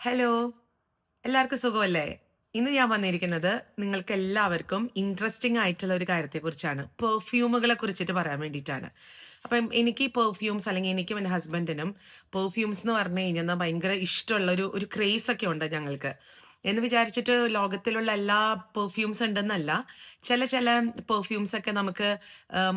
Hello എല്ലാവർക്കും സുഖമല്ലേ? ഇന്ന് ഞാൻ വന്നിരിക്കുന്നത് നിങ്ങൾക്ക് എല്ലാവർക്കും ഇൻട്രസ്റ്റിംഗ് ആയിട്ടുള്ള ഒരു കാര്യത്തെക്കുറിച്ചാണ്. പെർഫ്യൂമുകളെ കുറിച്ചിട്ട് പറയാൻ വേണ്ടിയിട്ടാണ്. അപ്പം എനിക്ക് പെർഫ്യൂംസ് അല്ലെങ്കിൽ എനിക്കും എന്റെ ഹസ്ബൻഡിനും പെർഫ്യൂംസ് എന്ന് പറഞ്ഞു കഴിഞ്ഞാൽ ഭയങ്കര ഇഷ്ടമുള്ള ഒരു ഒരു ക്രേസ് ഒക്കെ ഉണ്ട് ഞങ്ങൾക്ക്. എന്ന് വിചാരിച്ചിട്ട് ലോകത്തിലുള്ള എല്ലാ പെർഫ്യൂംസ് ഉണ്ടെന്നല്ല. ചില ചില പെർഫ്യൂംസ് ഒക്കെ നമുക്ക്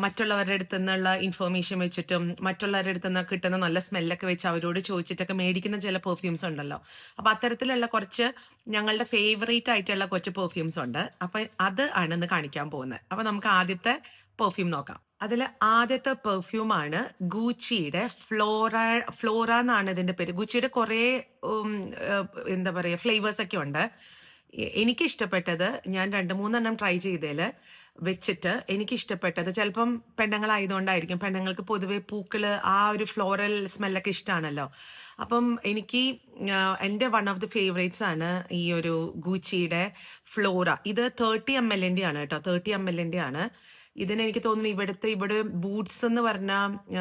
മറ്റുള്ളവരുടെ അടുത്ത് നിന്നുള്ള ഇൻഫർമേഷൻ വെച്ചിട്ടും മറ്റുള്ളവരുടെ അടുത്ത് നിന്ന് കിട്ടുന്ന നല്ല സ്മെല്ലൊക്കെ വെച്ച് അവരോട് ചോദിച്ചിട്ടൊക്കെ മേടിക്കുന്ന ചില പെർഫ്യൂംസ് ഉണ്ടല്ലോ. അപ്പൊ അത്തരത്തിലുള്ള കുറച്ച് ഞങ്ങളുടെ ഫേവറേറ്റ് ആയിട്ടുള്ള കുറച്ച് പെർഫ്യൂംസ് ഉണ്ട്. അപ്പൊ അത് ആണ് ഇന്ന് കാണിക്കാൻ പോകുന്നത്. അപ്പൊ നമുക്ക് ആദ്യത്തെ പെർഫ്യൂം നോക്കാം. അതിൽ ആദ്യത്തെ പെർഫ്യൂം ആണ് ഗൂച്ചിയുടെ ഫ്ലോറ ഫ്ലോറ എന്നാണ് ഇതിന്റെ പേര്. ഗൂച്ചിയുടെ കുറേ എന്താ പറയുക ഫ്ലേവേഴ്സ് ഒക്കെ ഉണ്ട്. എനിക്ക് ഇഷ്ടപ്പെട്ടത് ഞാൻ രണ്ട് മൂന്നെണ്ണം ട്രൈ ചെയ്തതിൽ വെച്ചിട്ട് എനിക്ക് ഇഷ്ടപ്പെട്ടത് ചിലപ്പം പെണ്ണുങ്ങളായതുകൊണ്ടായിരിക്കും. പെണ്ണുങ്ങൾക്ക് പൊതുവേ പൂക്കൾ ആ ഒരു ഫ്ലോറൽ സ്മെല്ലൊക്കെ ഇഷ്ടമാണല്ലോ അപ്പം എനിക്ക് എന്റെ വൺ ഓഫ് ദി ഫേവറേറ്റ്സ് ആണ് ഈ ഒരു ഗൂച്ചിയുടെ ഫ്ലോറ. ഇത് തേർട്ടി എം എല്ലിന്റെ ആണ് കേട്ടോ. തേർട്ടി എം എല്ലിന്റെ ആണ് ഇതിന് എനിക്ക് തോന്നുന്നു ഇവിടുത്തെ ഇവിടെ ബൂട്ട്സ് എന്ന് പറഞ്ഞ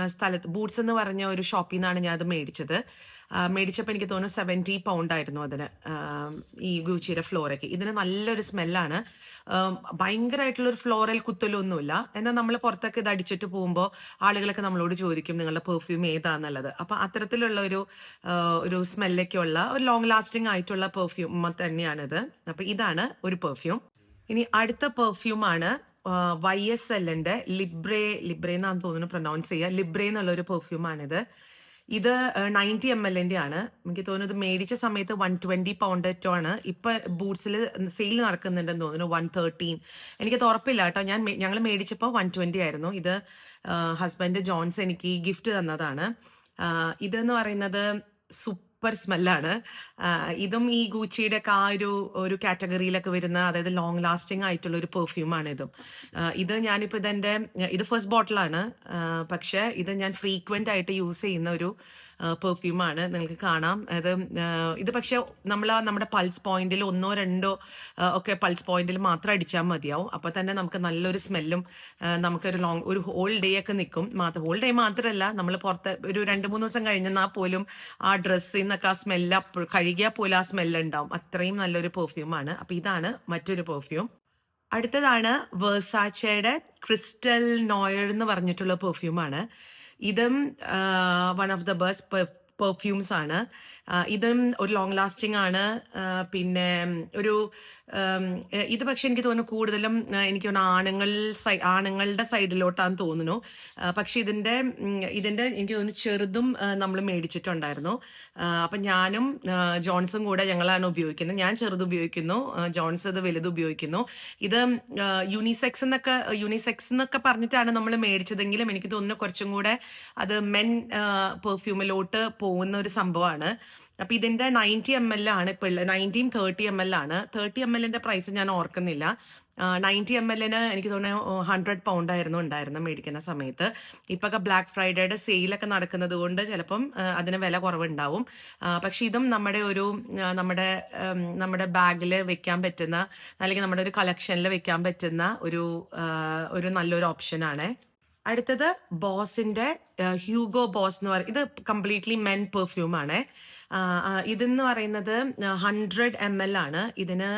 സ്ഥലത്ത് ബൂട്ട്സ് എന്ന് പറഞ്ഞ ഒരു ഷോപ്പിൽ നിന്നാണ് ഞാൻ അത് മേടിച്ചത് മേടിച്ചപ്പോൾ എനിക്ക് തോന്നുന്നു സെവന്റി പൗണ്ട് ആയിരുന്നു അതിന് ഈ ഗൂച്ചിയുടെ ഫ്ലോറൊക്കെ ഇതിന് നല്ലൊരു സ്മെല്ലാണ് ഭയങ്കരമായിട്ടുള്ളൊരു ഫ്ലോറൽ കുത്തലൊന്നുമില്ല. എന്നാൽ നമ്മൾ പുറത്തൊക്കെ ഇത് അടിച്ചിട്ട് പോകുമ്പോൾ ആളുകളൊക്കെ നമ്മളോട് ചോദിക്കും നിങ്ങളുടെ പെർഫ്യൂം ഏതാന്നുള്ളത്. അപ്പം അത്തരത്തിലുള്ള ഒരു ഒരു സ്മെല്ലൊക്കെ ഉള്ള ഒരു ലോങ് ലാസ്റ്റിംഗ് ആയിട്ടുള്ള പെർഫ്യൂം തന്നെയാണിത്. അപ്പം ഇതാണ് ഒരു പെർഫ്യൂം ഇനി അടുത്ത പെർഫ്യൂം ആണ് വൈ എസ് എല്ലിന്റെ ലിബ്രേ ലിബ്രേ എന്നാണ് തോന്നുന്നു പ്രൊനൗൺസ് ചെയ്യുക. ലിബ്രേ എന്നുള്ള ഒരു പെർഫ്യൂം ആണിത്. ഇത് നയന്റി എം എല്ലിന്റെ ആണ്. എനിക്ക് തോന്നുന്നത് മേടിച്ച സമയത്ത് വൺ ട്വന്റി പൗണ്ട് ആണ്. ഇപ്പൊ ബൂട്ട്സിൽ സെയിൽ നടക്കുന്നുണ്ടെന്ന് തോന്നുന്നു വൺ തേർട്ടീൻ എനിക്കത് ഉറപ്പില്ല കേട്ടോ. ഞാൻ ഞങ്ങൾ മേടിച്ചപ്പോൾ വൺ ട്വന്റി ആയിരുന്നു. ഇത് ഹസ്ബൻഡ് ജോൺസ് എനിക്ക് ഗിഫ്റ്റ് തന്നതാണ്. ഇതെന്ന് പറയുന്നത് സൂപ്പർ സ്മെല്ലാണ്. ഇതും ഈ ഗൂച്ചിയുടെ ഒക്കെ ആ ഒരു ഒരു കാറ്റഗറിയിലൊക്കെ വരുന്ന അതായത് ലോങ് ലാസ്റ്റിംഗ് ആയിട്ടുള്ള ഒരു പെർഫ്യൂമാണ് ഇതും. ഇത് ഞാനിപ്പോൾ ഇതെന്റെ ഇത് ഫസ്റ്റ് ബോട്ടിലാണ് പക്ഷേ ഇത് ഞാൻ ഫ്രീക്വന്റ് ആയിട്ട് യൂസ് ചെയ്യുന്ന ഒരു പെർഫ്യൂമാണ് നിങ്ങൾക്ക് കാണാം. അത് ഇത് പക്ഷേ നമ്മൾ നമ്മുടെ പൾസ് പോയിന്റിൽ ഒന്നോ രണ്ടോ ഒക്കെ പൾസ് പോയിന്റിൽ മാത്രം അടിച്ചാൽ മതിയാവും. അപ്പോൾ തന്നെ നമുക്ക് നല്ലൊരു സ്മെല്ലും നമുക്കൊരു ലോങ് ഒരു ഹോൾ ഡേ ഒക്കെ നിൽക്കും. മാത്രം ഹോൾ ഡേ മാത്രമല്ല നമ്മൾ പുറത്ത് ഒരു രണ്ട് മൂന്ന് ദിവസം കഴിഞ്ഞാൽ പോലും ആ ഡ്രസ്സിൽ നിന്നൊക്കെ ആ സ്മെല്ല് കഴുകിയാൽ പോലും ആ സ്മെല്ല് ഉണ്ടാവും. അത്രയും നല്ലൊരു പെർഫ്യൂമാണ് അപ്പോൾ ഇതാണ് മറ്റൊരു പെർഫ്യൂം അടുത്തതാണ് വേഴ്സാച്ചയുടെ ക്രിസ്റ്റൽ നോയർ എന്ന് പറഞ്ഞിട്ടുള്ള പെർഫ്യൂമാണ് ഇതും one of the best perfumes ആണ്. ഇതും ഒരു ലോങ് ലാസ്റ്റിംഗ് ആണ്. പിന്നെ ഒരു ഇത് പക്ഷെ എനിക്ക് തോന്നുന്നു കൂടുതലും എനിക്ക് തോന്നുന്നു ആണുങ്ങൾ സൈ ആണുങ്ങളുടെ സൈഡിലോട്ടാന്ന് തോന്നുന്നു. പക്ഷെ ഇതിന്റെ ഇതിന്റെ എനിക്ക് തോന്നുന്നു ചെറുതും നമ്മൾ മേടിച്ചിട്ടുണ്ടായിരുന്നു. അപ്പം ഞാനും ജോൺസും കൂടെ ഞങ്ങളാണ് ഉപയോഗിക്കുന്നത്. ഞാൻ ചെറുത് ഉപയോഗിക്കുന്നു ജോൺസ് ഇത് വലുത് ഉപയോഗിക്കുന്നു. ഇത് യൂണിസെക്സ് എന്നൊക്കെ യൂണിസെക്സ് എന്നൊക്കെ പറഞ്ഞിട്ടാണ് നമ്മൾ മേടിച്ചതെങ്കിലും എനിക്ക് തോന്നുന്നു കുറച്ചും കൂടെ അത് മെൻ പെർഫ്യൂമിലോട്ട് പോകുന്ന ഒരു സംഭവമാണ്. അപ്പൊ ഇതിന്റെ നയന്റി എം എൽ ആണ് ഇപ്പോൾ ഉള്ളത്. നയന്റീൻ തേർട്ടി എം എൽ ആണ്. തേർട്ടി എം എല്ലിന്റെ പ്രൈസ് ഞാൻ ഓർക്കുന്നില്ല. നയന്റി എം എല്ലിന് എനിക്ക് തോന്നുന്നു ഹൺഡ്രഡ് പൗണ്ട് ആയിരുന്നു ഉണ്ടായിരുന്നത് മേടിക്കുന്ന സമയത്ത്. ഇപ്പൊക്കെ ബ്ലാക്ക് ഫ്രൈഡേയുടെ സെയിലൊക്കെ നടക്കുന്നത് കൊണ്ട് ചിലപ്പം അതിന് വില കുറവുണ്ടാവും. പക്ഷേ ഇതും നമ്മുടെ ഒരു നമ്മുടെ നമ്മുടെ ബാഗിൽ വെക്കാൻ പറ്റുന്ന അല്ലെങ്കിൽ നമ്മുടെ ഒരു കളക്ഷനിൽ വെക്കാൻ പറ്റുന്ന ഒരു ഒരു നല്ലൊരു ഓപ്ഷനാണ് അടുത്തത് ബോസിന്റെ ഹ്യൂഗോ ബോസ് എന്ന് പറയുന്നത് ഇത് കംപ്ലീറ്റ്ലി മെൻ പെർഫ്യൂം ആണ്. ആ, ആ, ഇതെന്ന് പറയുന്നത് ഹൺഡ്രഡ് എം എൽ ആണ്. ഇതിന്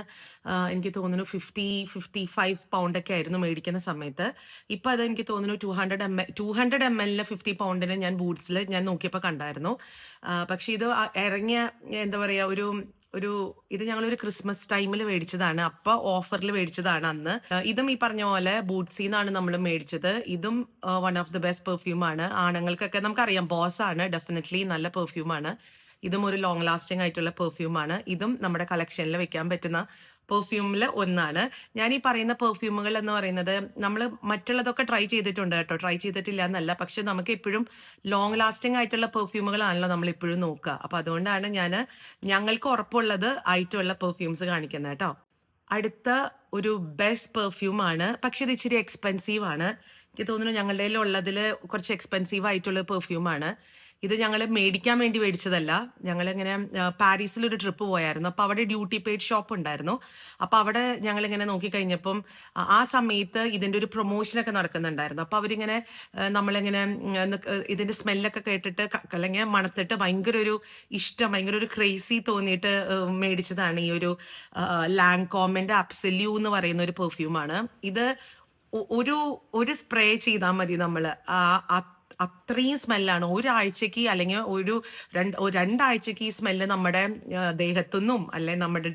എനിക്ക് തോന്നുന്നു ഫിഫ്റ്റി ഫിഫ്റ്റി ഫൈവ് പൗണ്ട് ഒക്കെ ആയിരുന്നു മേടിക്കുന്ന സമയത്ത്. ഇപ്പം അത് എനിക്ക് തോന്നുന്നു two hundred M L two hundred M എല്ലിൽ ഫിഫ്റ്റി പൗണ്ടിന് ഞാൻ ബൂട്ട്സിൽ ഞാൻ നോക്കിയപ്പോൾ കണ്ടായിരുന്നു. പക്ഷെ ഇത് ഇറങ്ങിയ എന്താ പറയുക ഒരു ഒരു ഇത് ഞങ്ങൾ ഒരു ക്രിസ്മസ് ടൈമിൽ മേടിച്ചതാണ്. അപ്പൊ ഓഫറിൽ മേടിച്ചതാണ് അന്ന്. ഇതും ഈ പറഞ്ഞ പോലെ ബൂട്ട്സിൽ നിന്നാണ് നമ്മൾ മേടിച്ചത്. ഇതും വൺ ഓഫ് ദി ബെസ്റ്റ് പെർഫ്യൂമാണ് ആണുങ്ങൾക്കൊക്കെ നമുക്കറിയാം ബോസ് ആണ്. ഡെഫിനറ്റ്ലി നല്ല പെർഫ്യൂം ആണ്. ഇതും ഒരു ലോങ് ലാസ്റ്റിംഗ് ആയിട്ടുള്ള പെർഫ്യൂമാണ് ഇതും നമ്മുടെ കളക്ഷനിൽ വെക്കാൻ പറ്റുന്ന പെർഫ്യൂമിൽ ഒന്നാണ്. ഞാൻ ഈ പറയുന്ന പെർഫ്യൂമുകൾ എന്ന് പറയുന്നത് നമ്മൾ മറ്റുള്ളതൊക്കെ ട്രൈ ചെയ്തിട്ടുണ്ട് കേട്ടോ. ട്രൈ ചെയ്തിട്ടില്ല എന്നല്ല. പക്ഷെ നമുക്ക് എപ്പോഴും ലോങ് ലാസ്റ്റിംഗ് ആയിട്ടുള്ള പെർഫ്യൂമുകളാണല്ലോ നമ്മൾ എപ്പോഴും നോക്കുക. അപ്പൊ അതുകൊണ്ടാണ് ഞാൻ ഞങ്ങൾക്ക് ഉറപ്പുള്ളത് ആയിട്ടുള്ള പെർഫ്യൂംസ് കാണിക്കുന്നത് കേട്ടോ. അടുത്ത ഒരു ബെസ്റ്റ് പെർഫ്യൂം ആണ്. പക്ഷെ ഇത് ഇച്ചിരി എക്സ്പെൻസീവ് ആണ്. എനിക്ക് തോന്നുന്നു ഞങ്ങളുടെ ഉള്ളതിൽ കുറച്ച് എക്സ്പെൻസീവ് ആയിട്ടുള്ള പെർഫ്യൂം ആണ്. ഇത് ഞങ്ങൾ മേടിക്കാൻ വേണ്ടി മേടിച്ചതല്ല. പാരീസിൽ പാരീസിലൊരു ട്രിപ്പ് പോയായിരുന്നു. അപ്പോൾ അവിടെ ഡ്യൂട്ടി പെയ്ഡ് ഷോപ്പ് ഉണ്ടായിരുന്നു. അപ്പോൾ അവിടെ ഞങ്ങളിങ്ങനെ നോക്കിക്കഴിഞ്ഞപ്പം ആ- സമയത്ത് ഇതിന്റെ ഒരു പ്രൊമോഷനൊക്കെ നടക്കുന്നുണ്ടായിരുന്നു. അപ്പോൾ അവരിങ്ങനെ നമ്മളിങ്ങനെ ഇതിന്റെ സ്മെല്ലൊക്കെ കേട്ടിട്ട് അല്ലെങ്കിൽ മണത്തിട്ട് ഭയങ്കര ഒരു ഇഷ്ടം ഭയങ്കര ഒരു ക്രേസി തോന്നിയിട്ട് മേടിച്ചതാണ് ഈ ഒരു ലാങ്കോമിന്റെ അപ്സല്യൂ എന്ന് പറയുന്ന ഒരു പെർഫ്യൂമാണ് ഇത് ഒരു ഒരു സ്പ്രേ ചെയ്താൽ മതി നമ്മൾ അത്രയും സ്മെല്ലാണ്. ഒരാഴ്ചക്ക് അല്ലെങ്കിൽ ഒരു രണ്ട് രണ്ടാഴ്ചക്ക് ഈ സ്മെല്ല് നമ്മുടെ ദേഹത്തുനിന്നും അല്ലെ നമ്മുടെ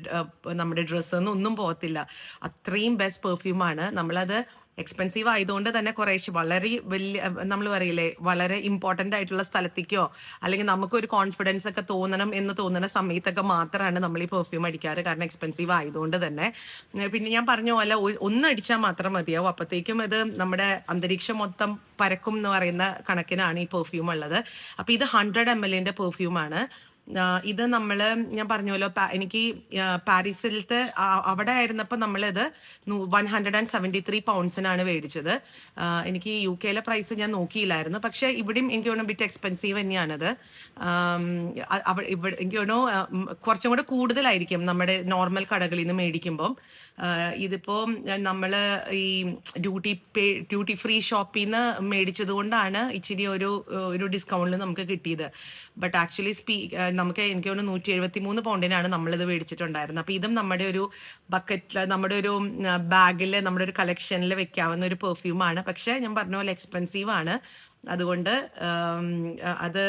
നമ്മുടെ ഡ്രസ്സിൽ നിന്നും ഒന്നും പോകത്തില്ല. അത്രയും ബെസ്റ്റ് പെർഫ്യൂമാണ് നമ്മളത് എക്സ്പെൻസീവ് ആയതുകൊണ്ട് തന്നെ കുറേശ്ശെ വളരെ വലിയ നമ്മൾ പറയില്ലേ വളരെ ഇമ്പോർട്ടന്റ് ആയിട്ടുള്ള സ്ഥലത്തേക്കോ അല്ലെങ്കിൽ നമുക്കൊരു കോൺഫിഡൻസ് ഒക്കെ തോന്നണം എന്ന് തോന്നുന്ന സമയത്തൊക്കെ മാത്രമാണ് നമ്മൾ ഈ പെർഫ്യൂം അടിക്കാറ്. കാരണം എക്സ്പെൻസീവ് ആയതുകൊണ്ട് തന്നെ. പിന്നെ ഞാൻ പറഞ്ഞ പോലെ ഒന്നടിച്ചാൽ മാത്രം മതിയാവും. അപ്പോഴത്തേക്കും ഇത് നമ്മുടെ അന്തരീക്ഷം മൊത്തം പരക്കും എന്ന് പറയുന്ന കണക്കിനാണ് ഈ പെർഫ്യൂം ഉള്ളത്. അപ്പോൾ ഇത് ഹൺഡ്രഡ് എം എല്ലിന്റെ പെർഫ്യൂമാണ് ഇത് നമ്മൾ ഞാൻ പറഞ്ഞല്ലോ എനിക്ക് പാരീസിലത്തെ അവിടെ ആയിരുന്നപ്പോൾ നമ്മളിത് one hundred and seventy three പൗണ്ട്സിനാണ് മേടിച്ചത് എനിക്ക് യു കെയിലെ പ്രൈസ് ഞാൻ നോക്കിയില്ലായിരുന്നു. പക്ഷേ ഇവിടെയും എനിക്ക് തോന്നുന്നു ബിറ്റ് എക്സ്പെൻസീവ് തന്നെയാണത്. ഇവിടെ എനിക്ക് തോന്നുന്നു കുറച്ചും കൂടെ കൂടുതലായിരിക്കും നമ്മുടെ നോർമൽ കടകളിൽ നിന്ന് മേടിക്കുമ്പം. ഇതിപ്പോൾ ഇതിപ്പോ നമ്മൾ ഈ ഡ്യൂട്ടി പേ ഡ്യൂട്ടി ഫ്രീ ഷോപ്പിൽ നിന്ന് മേടിച്ചത് കൊണ്ടാണ് ഇച്ചിരി ഒരു ഒരു ഡിസ്കൗണ്ടിൽ നമുക്ക് കിട്ടിയത്. ബട്ട് ആക്ച്വലി സ്പീ നമുക്ക് എനിക്ക് തോന്നുന്നു നൂറ്റി എഴുപത്തി മൂന്ന് പൗണ്ടിനാണ് നമ്മളിത് മേടിച്ചിട്ടുണ്ടായിരുന്നത്. അപ്പോൾ ഇതും നമ്മുടെ ഒരു ബക്കറ്റിൽ നമ്മുടെ ഒരു ബാഗിൽ നമ്മുടെ ഒരു കളക്ഷനിൽ വെക്കാവുന്ന ഒരു പെർഫ്യൂമാണ് പക്ഷേ ഞാൻ പറഞ്ഞ പോലെ എക്സ്പെൻസീവ് ആണ്. അതുകൊണ്ട് അത്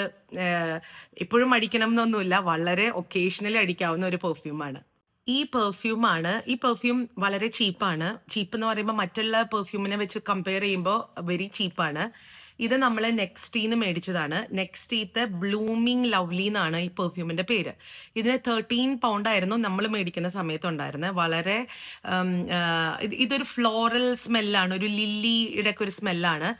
ഇപ്പോഴും അടിക്കണം എന്നൊന്നുമില്ല. വളരെ ഒക്കേഷണലി അടിക്കാവുന്ന ഒരു പെർഫ്യൂമാണ് ഈ പെർഫ്യൂമാണ് ഈ പെർഫ്യൂം വളരെ ചീപ്പാണ് ചീപ്പ് എന്ന് പറയുമ്പോൾ മറ്റുള്ള പെർഫ്യൂമിനെ വെച്ച് കമ്പയർ ചെയ്യുമ്പോൾ വെരി ചീപ്പാണ് ഇത് നമ്മൾ നെക്സ്റ്റീന്ന് മേടിച്ചതാണ്. നെക്സ്റ്റീത്തെ ബ്ലൂമിങ് ലവ്ലി എന്നാണ് ഈ പെർഫ്യൂമിന്റെ പേര്. ഇതിന് തേർട്ടീൻ പൗണ്ട് ആയിരുന്നു നമ്മൾ മേടിക്കുന്ന സമയത്ത് ഉണ്ടായിരുന്നത് വളരെ ഇതൊരു ഫ്ലോറൽ സ്മെല്ലാണ് ഒരു ലില്ലിയുടെ ഒക്കെ ഒരു സ്മെല്ലാണ്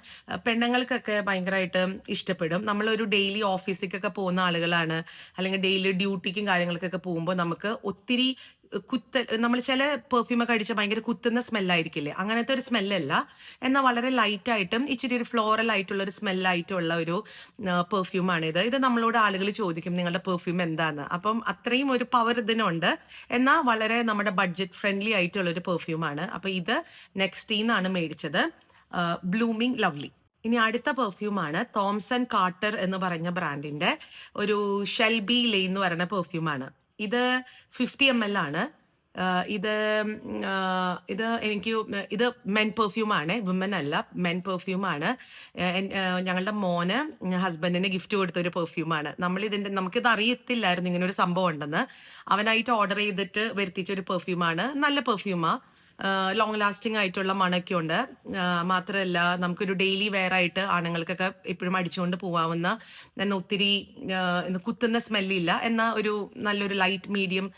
പെണ്ണുങ്ങൾക്കൊക്കെ ഭയങ്കരമായിട്ട് ഇഷ്ടപ്പെടും. നമ്മളൊരു ഡെയിലി ഓഫീസിലേക്കൊക്കെ പോകുന്ന ആളുകളാണ്. അല്ലെങ്കിൽ ഡെയിലി ഡ്യൂട്ടിക്കും കാര്യങ്ങൾക്കൊക്കെ പോകുമ്പോൾ നമുക്ക് ഒത്തിരി കുത്ത നമ്മൾ ചില പെർഫ്യൂമൊക്കെ അടിച്ച ഭയങ്കര കുത്തുന്ന സ്മെല്ലായിരിക്കില്ലേ അങ്ങനത്തെ ഒരു സ്മെല്ലല്ല എന്നാൽ വളരെ ലൈറ്റായിട്ടും ഇച്ചിരി ഒരു ഫ്ലോറൽ ആയിട്ടുള്ള ഒരു സ്മെല്ലായിട്ടുള്ള ഒരു പെർഫ്യൂമാണ് ഇത്. ഇത് നമ്മളോട് ആളുകൾ ചോദിക്കും നിങ്ങളുടെ പെർഫ്യൂം എന്താന്ന്? അപ്പം അത്രയും ഒരു പവർ ഇതിനുണ്ട്. എന്നാൽ വളരെ നമ്മുടെ ബഡ്ജറ്റ് ഫ്രണ്ട്ലി ആയിട്ടുള്ള ഒരു പെർഫ്യൂമാണ് അപ്പം ഇത് നെക്സ്റ്റീന്നാണ് മേടിച്ചത്. ബ്ലൂമിങ് ലവ്ലി ഇനി അടുത്ത പെർഫ്യൂമാണ് തോംസൺ കാർട്ടർ എന്ന് പറഞ്ഞ ബ്രാൻഡിന്റെ ഒരു ഷെൽബി ലേ എന്ന് പറയുന്ന പെർഫ്യൂമാണ് ഇത് ഫിഫ്റ്റി എം എൽ ആണ്. ഇത് ഇത് എനിക്ക് ഇത് മെൻ പെർഫ്യൂമാണ് വിമൻ അല്ല മെൻ പെർഫ്യൂമാണ് ഞങ്ങളുടെ മോന് ഹസ്ബൻഡിന് ഗിഫ്റ്റ് കൊടുത്ത ഒരു പെർഫ്യൂമാണ് നമ്മൾ ഇതിന്റെ നമുക്കിത് അറിയത്തില്ലായിരുന്നു ഇങ്ങനെ ഒരു സംഭവം ഉണ്ടെന്ന്. അവനായിട്ട് ഓർഡർ ചെയ്തിട്ട് വരുത്തിച്ച ഒരു പെർഫ്യൂമാണ് നല്ല പെർഫ്യൂമാ ലോങ് ലാസ്റ്റിംഗ് ആയിട്ടുള്ള മണൊക്കെ ഉണ്ട്. മാത്രമല്ല നമുക്കൊരു ഡെയിലി വെയർ ആയിട്ട് ആണുങ്ങൾക്കൊക്കെ എപ്പോഴും അടിച്ചുകൊണ്ട് പോവാവുന്ന എന്നാൽ ഒത്തിരി കുത്തുന്ന സ്മെല്ലില്ല എന്നാൽ ഒരു നല്ലൊരു ലൈറ്റ് മീഡിയം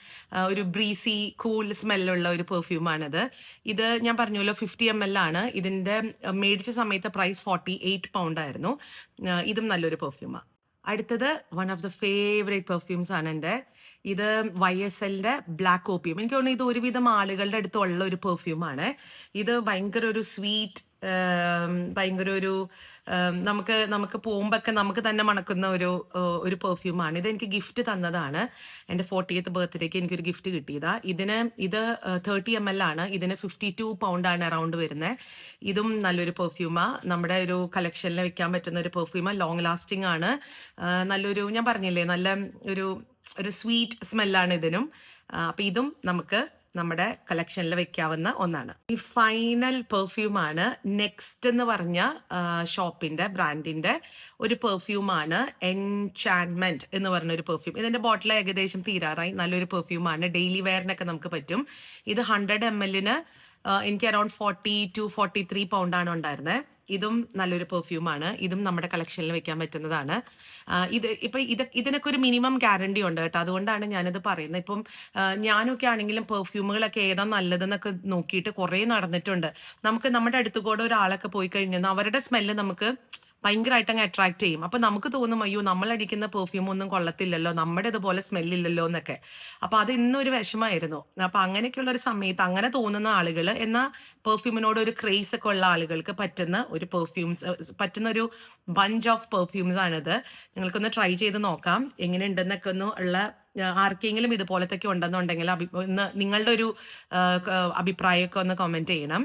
ഒരു ബ്രീസി കൂൾ സ്മെല്ലുള്ള ഒരു പെർഫ്യൂമാണിത് ഇത് ഞാൻ പറഞ്ഞല്ലോ ഫിഫ്റ്റി എം എൽ ആണ്. ഇതിന്റെ മേടിച്ച സമയത്ത് പ്രൈസ് ഫോർട്ടി എയ്റ്റ് പൗണ്ട് ആയിരുന്നു ഇതും നല്ലൊരു പെർഫ്യൂമാണ് അടുത്തത് one of the favourite perfumes ആണ് എന്റെ. ഇത് വൈ എസ് എല്ലിന്റെ ബ്ലാക്ക് ഓപ്പിയം എനിക്ക് തോന്നുന്നു ഇത് ഒരുവിധം ആളുകളുടെ അടുത്തുള്ള ഒരു പെർഫ്യൂമാണ് ഇത് ഭയങ്കര ഒരു സ്വീറ്റ് ഭയങ്കര ഒരു നമുക്ക് നമുക്ക് പോകുമ്പൊക്കെ നമുക്ക് തന്നെ മണക്കുന്ന ഒരു ഒരു പെർഫ്യൂമാണ് ഇത് എനിക്ക് ഗിഫ്റ്റ് തന്നതാണ്. എന്റെ ഫോർട്ടിയത്ത് ബർത്ത്ഡേക്ക് എനിക്കൊരു ഗിഫ്റ്റ് കിട്ടിയതാ. ഇതിന് ഇത് തേർട്ടി എം എൽ ആണ്. ഇതിന് ഫിഫ്റ്റി ടു പൗണ്ട് ആണ് അറൗണ്ട് വരുന്നത് ഇതും നല്ലൊരു പെർഫ്യൂമാ നമ്മുടെ ഒരു കളക്ഷനിൽ വെക്കാൻ പറ്റുന്ന ഒരു പെർഫ്യൂമ ലോങ് ലാസ്റ്റിംഗ് ആണ്. നല്ലൊരു ഞാൻ പറഞ്ഞില്ലേ നല്ല ഒരു ഒരു സ്വീറ്റ് സ്മെല്ലാണ് ഇതിനും. അപ്പൊ ഇതും നമുക്ക് നമ്മുടെ കളക്ഷനിൽ വെക്കാവുന്ന ഒന്നാണ്. ഈ ഫൈനൽ പെർഫ്യൂം ആണ് നെക്സ്റ്റ് എന്ന് പറഞ്ഞ ഷോപ്പിന്റെ ബ്രാൻഡിന്റെ ഒരു പെർഫ്യൂമാണ് എൻചാൻമെന്റ് എന്ന് പറഞ്ഞ ഒരു പെർഫ്യൂം ഇതിന്റെ ബോട്ടിൽ ഏകദേശം തീരാറായി. നല്ലൊരു പെർഫ്യൂമാണ് ഡെയിലി വെയറിനൊക്കെ നമുക്ക് പറ്റും. ഇത് ഹൺഡ്രഡ് എം എല്ലിന് എനിക്ക് around forty to forty three പൗണ്ടാണ് ഉണ്ടായിരുന്നത് ഇതും നല്ലൊരു പെർഫ്യൂമാണ് ഇതും നമ്മുടെ കളക്ഷനിൽ വെക്കാൻ പറ്റുന്നതാണ്. ഇത് ഇപ്പൊ ഇത് ഇതിനൊക്കെ ഒരു മിനിമം ഗ്യാരണ്ടി ഉണ്ട് കേട്ടോ. അതുകൊണ്ടാണ് ഞാനിത് പറയുന്നത്. ഇപ്പം ഞാനൊക്കെ ആണെങ്കിലും പെർഫ്യൂമുകളൊക്കെ ഏതാ നല്ലതെന്നൊക്കെ നോക്കിയിട്ട് കുറേ നടന്നിട്ടുണ്ട്. നമുക്ക് നമ്മുടെ അടുത്ത് കൂടെ ഒരാളൊക്കെ പോയി കഴിഞ്ഞാൽ അവരുടെ സ്മെല്ല് നമുക്ക് ഭയങ്കരമായിട്ട് അങ്ങ് അട്രാക്ട് ചെയ്യും. അപ്പൊ നമുക്ക് തോന്നും അയ്യോ നമ്മൾ അടിക്കുന്ന പെർഫ്യൂം ഒന്നും കൊള്ളത്തില്ലല്ലോ നമ്മുടെ ഇതുപോലെ സ്മെല്ലില്ലല്ലോ എന്നൊക്കെ. അപ്പൊ അത് ഇന്നൊരു വിഷമായിരുന്നു. അപ്പൊ അങ്ങനെയൊക്കെയുള്ള ഒരു സമയത്ത് അങ്ങനെ തോന്നുന്ന ആളുകൾ എന്നാൽ പെർഫ്യൂമിനോട് ഒരു ക്രേസ് ഒക്കെ ഉള്ള ആളുകൾക്ക് പറ്റുന്ന ഒരു പെർഫ്യൂംസ് പറ്റുന്ന ഒരു ബഞ്ച് ഓഫ് പെർഫ്യൂംസ് ആണിത്. നിങ്ങൾക്കൊന്ന് ട്രൈ ചെയ്ത് നോക്കാം. എങ്ങനെ ഉണ്ടെന്നൊക്കെ ഒന്ന് ഉള്ള ആർക്കെങ്കിലും ഇതുപോലത്തൊക്കെ ഉണ്ടെന്നുണ്ടെങ്കിൽ ഒന്ന് നിങ്ങളുടെ ഒരു അഭിപ്രായമൊക്കെ ഒന്ന് കമന്റ് ചെയ്യണം.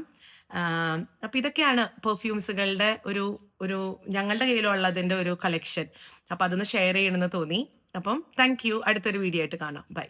അപ്പൊ ഇതൊക്കെയാണ് പെർഫ്യൂംസുകളുടെ ഒരു ഒരു ഞങ്ങളുടെ കയ്യിലുള്ളതിന്റെ ഒരു കളക്ഷൻ അപ്പം അതൊന്ന് ഷെയർ ചെയ്യണമെന്ന് തോന്നി. അപ്പം താങ്ക് യു അടുത്തൊരു വീഡിയോ ആയിട്ട് കാണാം. ബൈ